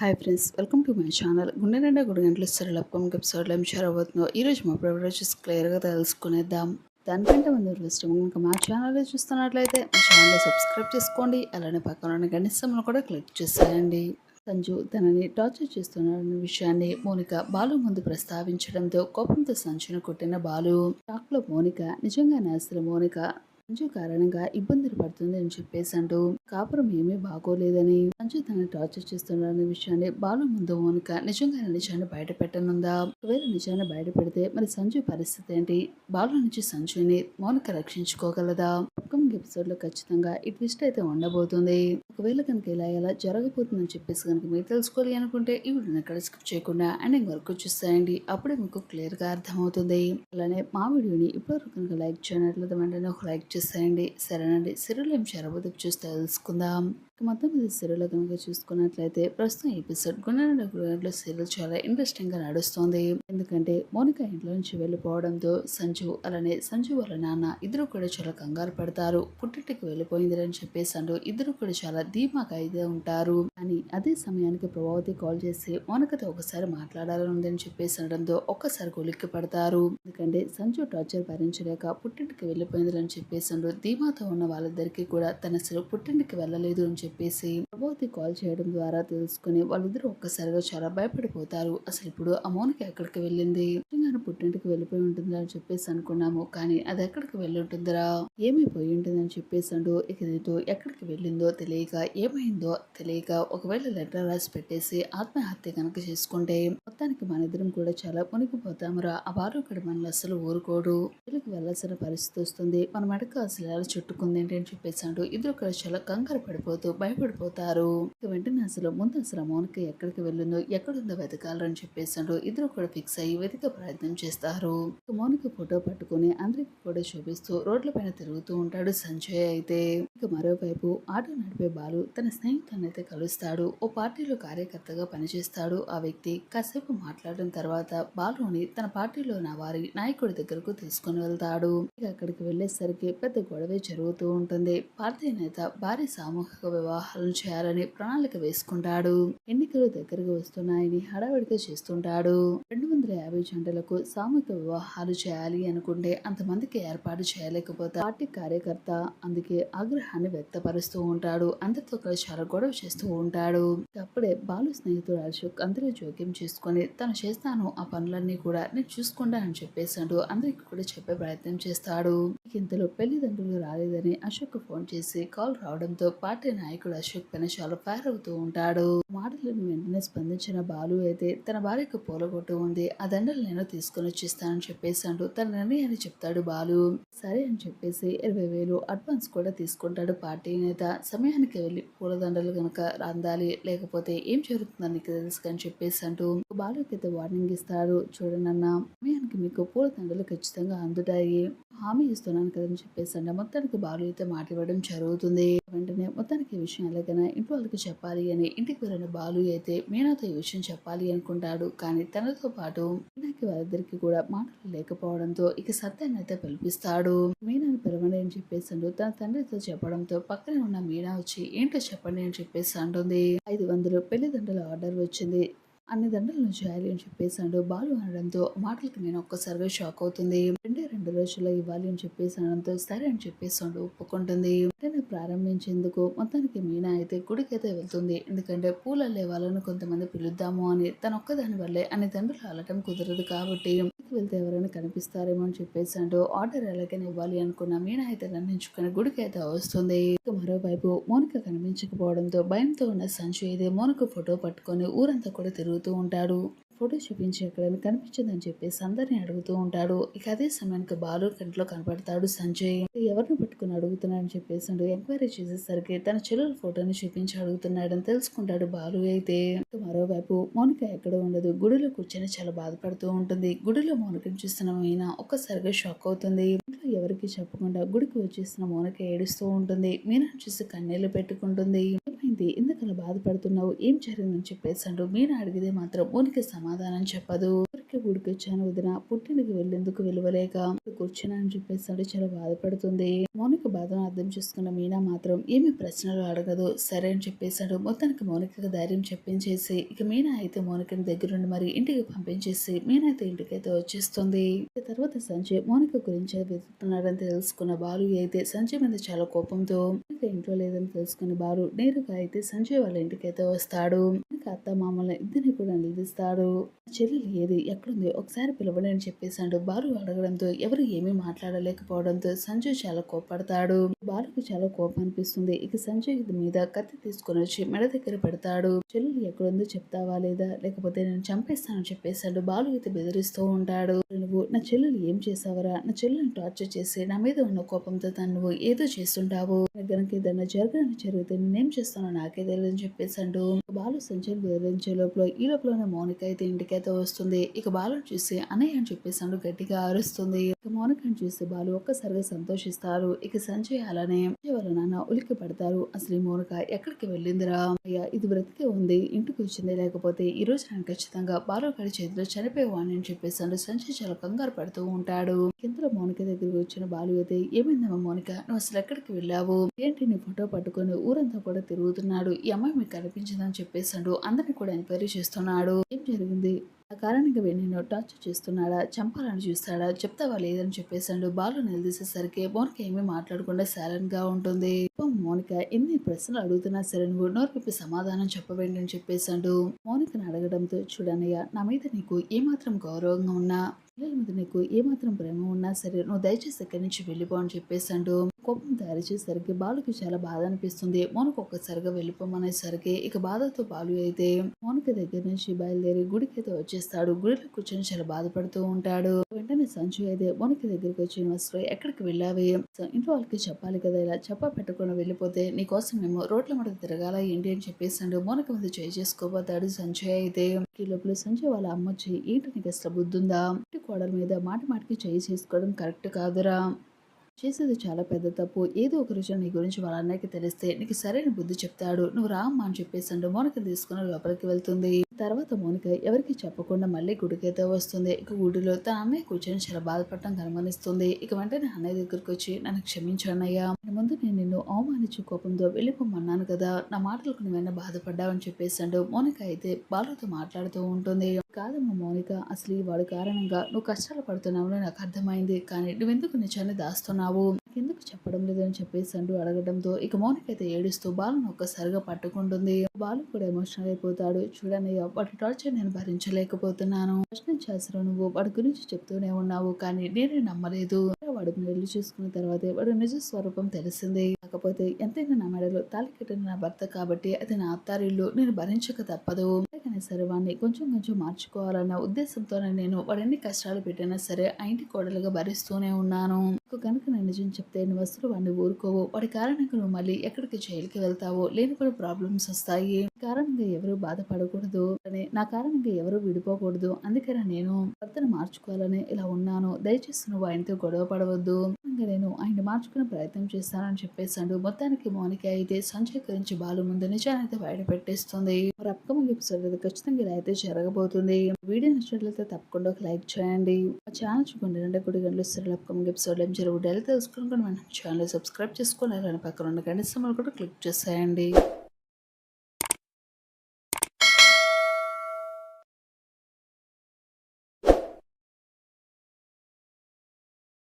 Hi friends welcome to my channel గుండె నిండా గుడి గంటలు సరళ అప్కమింగ్ ఎపిసోడ్లో ఏం షేర్ అవ్వతుందో ఈరోజు మా ప్రివరేజెస్ క్లియర్గా తెలుసుకునేద్దాం. దానికంటే ముందు ఫస్ట్ కనుక మా ఛానల్ చూస్తున్నట్లయితే మా ఛానల్ సబ్స్క్రైబ్ చేసుకోండి. అలానే పక్కన ఉన్న కూడా క్లిక్ చేసేయండి. సంజు తనని టార్చర్ చేస్తున్నాడన్న విషయాన్ని మోనిక బాలు ముందు ప్రస్తావించడంతో కోపంతో సంచును కొట్టిన బాలు. టాక్లో మోనిక నిజంగానే అసలు మోనిక సంజు కారణంగా ఇబ్బందులు పడుతుంది అని చెప్పేసి అంటూ కాపురం ఏమీ బాగోలేదని సంజు తన టార్చర్ చేస్తున్నాడనే విషయాన్ని బాలు ముందు మోనిక నిజంగా నిజాన్ని బయట పెట్టనుందా ఒకవేళ నిజాన్ని బయట పెడితే మరి సంజు పరిస్థితి ఏంటి? బాలు నుంచి సంజుని మోనిక రక్షించుకోగలదా? అప్కమింగ్ ఎపిసోడ్లో ఖచ్చితంగా ఈ ట్విస్ట్ అయితే ఉండబోతుంది. ఒకవేళ కనుక ఇలా ఎలా జరగబోతుందని చెప్పేసి కనుక మీరు తెలుసుకోవాలి అనుకుంటే ఈ వీడియోని ఎక్కడ స్కిప్ చేయకుండా ఎండింగ్ వరకు చూసేయండి. అప్పుడే మీకు క్లియర్గా అర్థమవుతుంది. అలానే మా వీడియోని ఇప్పటివరకు కనుక లైక్ చేయనట్లయితే వెంటనే ఒక లైక్ చేసేయండి. సరేనండి. సిరులేం ఏం చూస్తే తెలుసుకుందాం. మొత్తం ఇది సీరియల్లో కనుక చూసుకున్నట్లయితే ప్రస్తుతం ఎపిసోడ్ గుండె గుండెలో సీరియల్ చాలా ఇంట్రెస్టింగ్గా నడుస్తుంది. ఎందుకంటే మోనిక ఇంట్లో నుంచి వెళ్ళిపోవడంతో సంజు అలానే సంజు వాళ్ళ నాన్న ఇద్దరు కూడా చాలా కంగారు పడతారు. పుట్టింటికి వెళ్ళిపోయింది అని చెప్పేసి అంటూ ఇద్దరు కూడా చాలా ధీమాగా అయితే ఉంటారు. కానీ అదే సమయానికి ప్రభావతి కాల్ చేసి మోనికతో ఒకసారి మాట్లాడాలని ఉందని చెప్పేసి అనడంతో ఒక్కసారి కొలిక్కి పడతారు. ఎందుకంటే సంజు టార్చర్ భరించలేక పుట్టింటికి వెళ్ళిపోయింది అని చెప్పేసి అంటూ ధీమాతో ఉన్న వాళ్ళిద్దరికీ కూడా తన అసలు పుట్టింటికి వెళ్ళలేదు అని చెప్పేసి ప్రభావతి కాల్ చేయడం ద్వారా తెలుసుకుని వాళ్ళిద్దరూ ఒక్కసారిగా చాలా భయపడిపోతారు. అసలు ఇప్పుడు ఆ ఎక్కడికి వెళ్ళింది? నిజంగానే పుట్టింటికి వెళ్ళిపోయి ఉంటుందా అని చెప్పేసి అనుకున్నాము. కానీ అది ఎక్కడికి వెళ్ళి ఉంటుందిరా? ఏమైపోయి ఉంటుందని చెప్పేసి అండు ఇక దీంతో ఎక్కడికి వెళ్ళిందో తెలియక ఏమైందో తెలియక ఒకవేళ లెటర్ రాసి పెట్టేసి ఆత్మహత్య కనుక చేసుకుంటే మొత్తానికి మన ఇద్దరం కూడా చాలా మునిగిపోతామురా. ఆ వారు ఇక్కడ మనల్ని అసలు ఊరుకోడు. వీళ్ళకి వెళ్ళాల్సిన పరిస్థితి వస్తుంది. మన మెడక అసలు ఎలా చుట్టుకుంది ఏంటి అని చెప్పేసి అండు ఇద్దరు కూడా చాలా కంగారు పడిపోతూ భయపడిపోతారు ఇక వెంటనే అసలు ముందు అసలు మౌనిక ఎక్కడికి వెళ్ళిందో ఎక్కడుందో వెతకాలని చెప్పేసాడు ఇద్దరు కూడా ఫిక్స్ అయ్యి వెతికే ప్రయత్నం చేస్తారు. మౌనిక ఫోటో పట్టుకుని అందరికి కూడా చూపిస్తూ రోడ్ల పైన తిరుగుతూ ఉంటాడు సంజయ్ అయితే. ఇక మరోవైపు ఆటో నడిపే బాలు తన స్నేహితులను అయితే కలుస్తాడు. ఓ పార్టీలో కార్యకర్తగా పనిచేస్తాడు. ఆ వ్యక్తి కాసేపు మాట్లాడిన తర్వాత బాలుని తన పార్టీలో ఉన్న వారి నాయకుడి దగ్గరకు తీసుకుని వెళ్తాడు. ఇక అక్కడికి వెళ్ళేసరికి పెద్ద గొడవే జరుగుతూ ఉంటుంది. పార్టీ నేత భారీ సామూహిక వివాహాలను చేయాలని ప్రణాళిక వేసుకుంటాడు. ఎన్నికలు దగ్గరకు వస్తున్నాయని హడావిడిగా చేస్తుంటాడు. రెండు వందల యాభై జంటలకు సామూహిక వివాహాలు చేయాలి అనుకుంటే అంతమందికి ఏర్పాటు చేయలేకపోతే పార్టీ కార్యకర్త అందుకే ఆగ్రహాన్ని వ్యక్తపరుస్తూ ఉంటాడు. అందరితో కలిసి చాలా గొడవ చేస్తూ ఉంటాడు. అప్పుడే బాలు స్నేహితుడు అశోక్ అందరూ జోక్యం చేసుకొని తను చేస్తాను ఆ పనులన్నీ కూడా నేను చూసుకుంటా అని చెప్పేసాడు అందరికి కూడా చెప్పే ప్రయత్నం చేస్తాడు. ఇంతలో పెళ్ళిదండ్రులు రాలేదని అశోక్ ఫోన్ చేసి కాల్ రావడంతో పార్టీ నాయకుడు అశోక్ పైన చాలా ఫైర్ అవుతూ ఉంటాడు మాటలను వెంటనే స్పందించిన బాలు అయితే తన భార్యకు పూలగొట్టు ఉంది. ఆ దండలు నేను తీసుకొని వచ్చేస్తానని అంటూ తన నిర్ణయాన్ని చెప్తాడు బాలు. సరే అని చెప్పేసి ఇరవై వేలు అడ్వాన్స్ కూడా తీసుకుంటాడు పార్టీ నేత. సమయానికి వెళ్ళి పూలదండలు కనుక అందాలి లేకపోతే ఏం జరుగుతుందని నీకు తెలుసు అని చెప్పేసి అంటూ బాలుకి అయితే వార్నింగ్ ఇస్తాడు. చూడండి సమయానికి మీకు పూలదండలు ఖచ్చితంగా అందుతాయి. హామీ ఇస్తున్నాను కదని చెప్పేసి అంటే మొత్తానికి బాలు అయితే మాట్లాడడం జరుగుతుంది. వెంటనే మొత్తానికి ఈ విషయం ఎలాగైనా ఇంట్లో వాళ్ళకి చెప్పాలి అని ఇంటికి వెళ్ళిన బాలు అయితే మీనాతో ఈ విషయం చెప్పాలి అనుకుంటాడు. కానీ తనతో పాటు మీనాకి వాళ్ళిద్దరికి కూడా మాటలు లేకపోవడంతో ఇక సత్యాన్ని అయితే పిలిపిస్తాడు. మీనాని పిలవండి అని చెప్పేసి తన తండ్రితో చెప్పడంతో పక్కనే ఉన్న మీనా వచ్చి ఏంటో చెప్పండి అని చెప్పేసి అంటుంది. ఐదు వందలు పెళ్ళిదండ్రుల ఆర్డర్ వచ్చింది. అన్ని దండలను చేయాలి అని చెప్పేసాడు బాలు అనడంతో మాటలకి నేను ఒక్కసారిగా షాక్ అవుతుంది. రెండే రెండు రోజుల్లో ఇవ్వాలి అని చెప్పేసి అనడంతో సరే అని చెప్పేసాడు ఒప్పుకుంటుంది. వెంటనే ప్రారంభించేందుకు మొత్తానికి మీనా అయితే గుడికైతే వెళ్తుంది. ఎందుకంటే పూలల్లే వాళ్ళను కొంతమంది పిలుద్దాము అని తన ఒక్కదాని వల్లే అన్ని తండ్రులు అల్లటం కుదరదు కాబట్టి వెళ్తే ఎవరైనా కనిపిస్తారేమో అని చెప్పేసాడు ఆర్డర్ ఎలాగైనా ఇవ్వాలి అనుకున్న మీనా అయితే నందించుకుని గుడికి అయితే వస్తుంది మరోవైపు మోనిక కనిపించకపోవడంతో భయంతో ఉన్న సంచు అయితే మోనిక ఫోటో పట్టుకొని ఊరంతా కూడా అడుగుతూ ఉంటాడు. ఫోటో చూపించి ఎక్కడైనా కనిపించిందని చెప్పేసి అందరిని అడుగుతూ ఉంటాడు. ఇక అదే సమయానికి బాలు కంట్లో కనపడతాడు సంజయ్. ఎవరిని పట్టుకుని అడుగుతున్నాడని చెప్పేసి ఎంక్వైరీ చేసేసరికి తన చెల్లెల ఫోటోని చూపించి అడుగుతున్నాడని తెలుసుకుంటాడు బాలు అయితే. మరోవైపు మౌనిక ఎక్కడ ఉండదు. గుడిలో కూర్చొని చాలా బాధపడుతూ ఉంటుంది. గుడిలో మౌనికను చూస్తున్న మీనా ఒక్కసారిగా షాక్ అవుతుంది. ఇంట్లో ఎవరికి చెప్పకుండా గుడికి వచ్చేసిన మౌనిక ఏడుస్తూ ఉంటుంది. మీనా చూసి కన్నీళ్ళు పెట్టుకుంటుంది. ఏమైంది ఎందుకలా బాధపడుతున్నావు? ఏం జరిగిందని చెప్పేశాడు. మీరు అడిగితే మాత్రం ఊరికి సమాధానం చెప్పదు. ఊరికి ఊడికొచ్చాను వదిన. పుట్టినకి వెళ్ళేందుకు విలువలేక కూర్చున్నా అని చెప్పేసాడు చాలా బాధపడుతుంది. మౌనిక బాధను అర్థం చేసుకున్న మీనా మాత్రం ఏమి ప్రశ్నలు అడగదు సరే అని చెప్పేశాడు. మొత్తానికి మౌనికకు ధైర్యం చెప్పించేసి ఇక మీనా అయితే మౌనికని దగ్గరుండి మరి ఇంటికి పంపించేసి మీనా అయితే ఇంటికైతే వచ్చేస్తుంది. తర్వాత సంజయ్ మౌనిక గురించి వెతుకుతున్నాడని తెలుసుకున్న బాలు అయితే సంజయ్ మీద చాలా కోపంతో మౌనిక ఇంట్లో లేదని తెలుసుకున్న బాలు నేరుగా అయితే సంజయ్ వాళ్ళ ఇంటికైతే వస్తాడు. ఇంకా అత్త మామూలు ఇద్దరిని కూడా నిలదీస్తాడు చెల్లెలు ఏది ఎక్కడుంది ఒకసారి పిలవడని చెప్పేశాడు. బాలు అడగడంతో ఎవరు ఏమీ మాట్లాడలేకపోవడంతో సంజయ్ చాలా కోపం పడతాడు. బాలుకి చాలా కోపం అనిపిస్తుంది. ఇక సంజయ్ మీద కత్తి తీసుకొని వచ్చి మెడ దగ్గర పెడతాడు. చెల్లెలు ఎక్కడుందో చెప్తావా లేదా? లేకపోతే నేను చంపేస్తానని చెప్పేశాడు. బాలు అయితే బెదిరిస్తూ ఉంటాడు. నువ్వు నా చెల్లెలు ఏం చేసావరా నా చెల్లెలను టార్చర్ చేసి నా మీద ఉన్న కోపంతో తను నువ్వు ఏదో చేస్తుంటావు. దగ్గరకి ఏదైనా జరగని జరిగితే నేనేం చేస్తానో నాకే తెలియదని చెప్పేశాడు బాలు సంజయ్ బెదిరించే లోపల ఈ లోపల మౌనిక అయితే ఇంటికైతే వస్తుంది. ఇక బాలుని చూసి అన్నయ్య అని చెప్పేసాడు గట్టిగా అరుస్తుంది. ఇక మౌనికను చూసి బాలు ఒక్కసారిగా సంతోషిస్తారు. ఇక సంజయ్ అలానే సంజయ్ వాళ్ళ నాన్న ఉలిక్కి పడతారు. అసలు ఈ మౌనిక ఎక్కడికి వెళ్ళిందిరా? అయ్యా ఇది బ్రతికే ఉంది. ఇంటికి వచ్చింది లేకపోతే ఈ రోజు నేను ఖచ్చితంగా బాలు గడి చేతిలో చనిపోయేవాడిని అని చెప్పేసాడు సంజయ్ చాలా కంగారు పడుతూ ఉంటాడు. ఇంతలో మౌనిక దగ్గరికి వచ్చిన బాలు అయితే ఏమైందమ్మా మౌనిక? నువ్వు అసలు ఎక్కడికి వెళ్ళావు? ఏంటి నీ ఫోటో పట్టుకొని ఊరంతా కూడా తిరుగుతున్నాడు? ఈ అమ్మాయి మీకు కనిపించిందని చెప్పేశాడు. అందరిని కూడా ఎంక్వైరీ చేస్తున్నాడు. ఏం జరిగింది? ఆ కారణంగా నేను టార్చర్ చేస్తున్నాడా? చంపాలని చూస్తాడా? చెప్తావా లేదని చెప్పేశాడు. బాలు నిలదీసేసరికి మోనిక ఏమీ మాట్లాడకుండా సైలెంట్గా ఉంటుంది. పాపం మోనిక ఎన్ని ప్రశ్నలు అడుగుతున్నా సరే నువ్వు నోరు సమాధానం చెప్పవేండి అని చెప్పేశాడు. మోనికను అడగడంతో చూడనయ్య నా మీద నీకు ఏమాత్రం గౌరవంగా ఉన్నా పిల్లల మీద నీకు ఏమాత్రం ప్రేమ ఉన్నా సరే నువ్వు దయచేసి ఇక్కడి నుంచి వెళ్ళిపో అని చెప్పేశాడు. కోపం తయారు చేసేసరికి బాలుకి చాలా బాధ అనిపిస్తుంది. మోనకు ఒక్కసారిగా వెళ్ళిపోమనేసరికి ఇక బాధతో బాలు అయితే మోనిక దగ్గర నుంచి బయలుదేరి గుడికి అయితే వచ్చేస్తాడు. గుడిలో కూర్చొని చాలా బాధపడుతూ ఉంటాడు. వెంటనే సంచు అయితే మోనిక దగ్గరికి వచ్చి అసలు ఎక్కడికి వెళ్ళావి? ఇంట్లో వాళ్ళకి చెప్పాలి కదా ఇలా. చెప్ప పెట్టకుండా వెళ్ళిపోతే నీకోసం మేము రోడ్ల మీద తిరగాల ఏంటి అని చెప్పేసాడు మోనిక మీద చేయి చేసుకోబోతాడు సంజయ్ అయితే. ఈ లోపల సంజయ్ వాళ్ళ అమ్మ వచ్చి ఏంటి నీకు అసలు బుద్ధుందా? ఇంటి కోడల మీద మాట మాటికి చేయి చేసుకోవడం కరెక్ట్ కాదురా. చేసేది చాలా పెద్ద తప్పు. ఏదో ఒక రోజు నీ గురించి వాళ్ళ అన్నయ్యకి తెలిస్తే నీకు సరైన బుద్ధి చెప్తాడు. నువ్వు రామ్మా అని చెప్పేసి అండు మోనిక తీసుకుని లోపలికి వెళ్తుంది. తర్వాత మోనిక ఎవరికి చెప్పకుండా మళ్ళీ గుడికైతే వస్తుంది. ఇక గుడిలో తన కూర్చొని చాలా బాధపడటం గమనిస్తుంది. ఇక వెంటనే అన్నయ్య దగ్గరికి వచ్చి నన్ను క్షమించానయ్యా ముందు నేను నిన్ను అవమానించే కోపంతో వెళ్ళిపోమన్నాను కదా. నా మాటలకు నువ్వైనా బాధపడ్డావని చెప్పేసాడు మోనిక అయితే బాలుతో మాట్లాడుతూ ఉంటుంది. కాదమ్మా మౌనిక అసలు వాడి కారణంగా నువ్వు కష్టాలు పడుతున్నావు నాకు అర్థమైంది. కానీ నువ్వెందుకు నిజాన్ని దాస్తున్నావు? ఎందుకు చెప్పడం లేదని చెప్పేసి అంటూ అడగడంతో ఇక మౌనిక అయితే ఏడుస్తూ బాలును ఒక్కసారిగా పట్టుకుంటుంది. బాలు కూడా ఎమోషనల్ అయిపోతాడు. చూడండి వాటి టార్చర్ నేను భరించలేకపోతున్నాను. ప్రశ్నించాల్సిన నువ్వు? వాడి గురించి చెప్తూనే ఉన్నావు కానీ నేనే నమ్మలేదు. వాడు మెడలు చూసుకున్న తర్వాతే వాడు నిజ స్వరూపం తెలిసింది. కాకపోతే ఎంతైనా నా మెడలో తాలికెట్టిన నా భర్త కాబట్టి అది నా అత్తారిల్లు. నేను భరించక తప్పదు. కానీ సరే వాడిని కొంచెం కొంచెం మార్చుకోవాలన్న ఉద్దేశంతోనే నేను వాడన్ని కష్టాలు పెట్టినా సరే ఆ ఇంటి కోడలుగా భరిస్తూనే ఉన్నాను. కనుక నేను నిజం చెప్తే నువ్వు అసలు వాడిని ఊరుకోవు. వాడి కారణంగా నువ్వు మళ్ళీ ఎక్కడికి జైలుకి వెళ్తావో లేని కూడా ప్రాబ్లమ్స్ వస్తాయి. కారణంగా ఎవరు బాధపడకూడదు. అని నా కారణంగా ఎవరు విడిపోకూడదు. అందుకనే నేను భర్తను మార్చుకోవాలని ఇలా ఉన్నాను. దయచేసి నువ్వు ఆయనతో గొడవ పడవద్దు. నేను ఆయన మార్చుకునే ప్రయత్నం చేస్తానని చెప్పేశాడు. మొత్తానికి మౌనిక అయితే సంజయ్ గురించి బాలు ముందు నిజానైతే బయట పెట్టేస్తుంది. మరి అప్కమింగ్ ఎపిసోడ్ అయితే ఖచ్చితంగా ఇలా అయితే జరగబోతుంది. వీడియో నచ్చినట్లయితే తప్పకుండా ఒక లైక్ చేయండి. మా ఛానల్ చూడండి. రెండు కొద్ది గంటలు సరే అప్కమింగ్ ఎపిసోడ్ జరుగుతాయో తెలుసుకుని కూడా మన ఛానల్ సబ్స్క్రైబ్ చేసుకోవాలి అలానే పక్కన ఉన్న గంట సింబల్ కూడా క్లిక్ చేసేయండి.